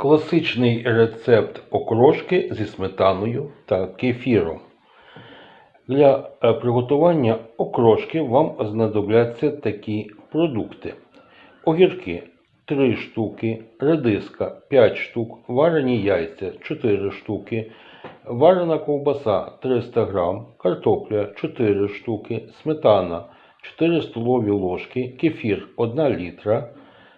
Класичний рецепт окрошки зі сметаною та кефіром. Для е, приготування окрошки вам знадобляться такі продукти: огірки 3 штуки, редиска 5 штук, варені яйця 4 штуки, варена ковбаса 300 грам, картопля 4 штуки, сметана 4 столові ложки, кефір 1 літра,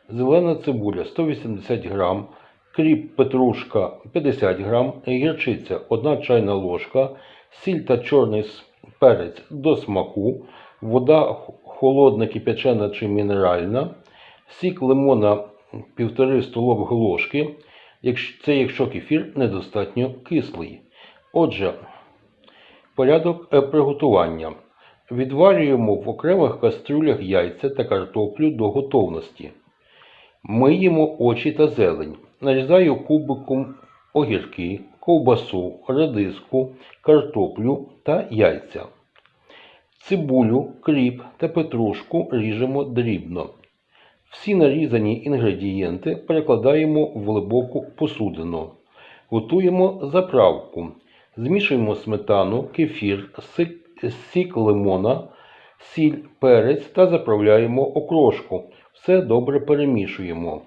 зелена цибуля 180 грам, кріп петрушка 50 грам, гірчиця 1 чайна ложка, сіль та чорний перець до смаку, вода холодна кип'ячена чи мінеральна, сік лимона 1,5 столових ложки, це якщо кефір недостатньо кислий. Отже, порядок е, приготування. Відварюємо в окремих кастрюлях яйця та картоплю до готовності. Миємо очі та зелень. Нарізаю кубиком огірки, ковбасу, редиску, картоплю та яйця. Цибулю, кріп та петрушку ріжемо дрібно. Всі нарізані інгредієнти перекладаємо в глибоку посудину. Готуємо заправку. Змішуємо сметану, кефір, сік лимона, сіль, перець та заправляємо окрошку. Все добре перемішуємо.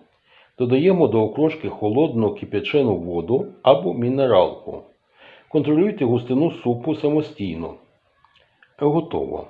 Додаємо до окрошки холодну кип'ячену воду або мінералку. Контролюйте густину супу самостійно. Готово.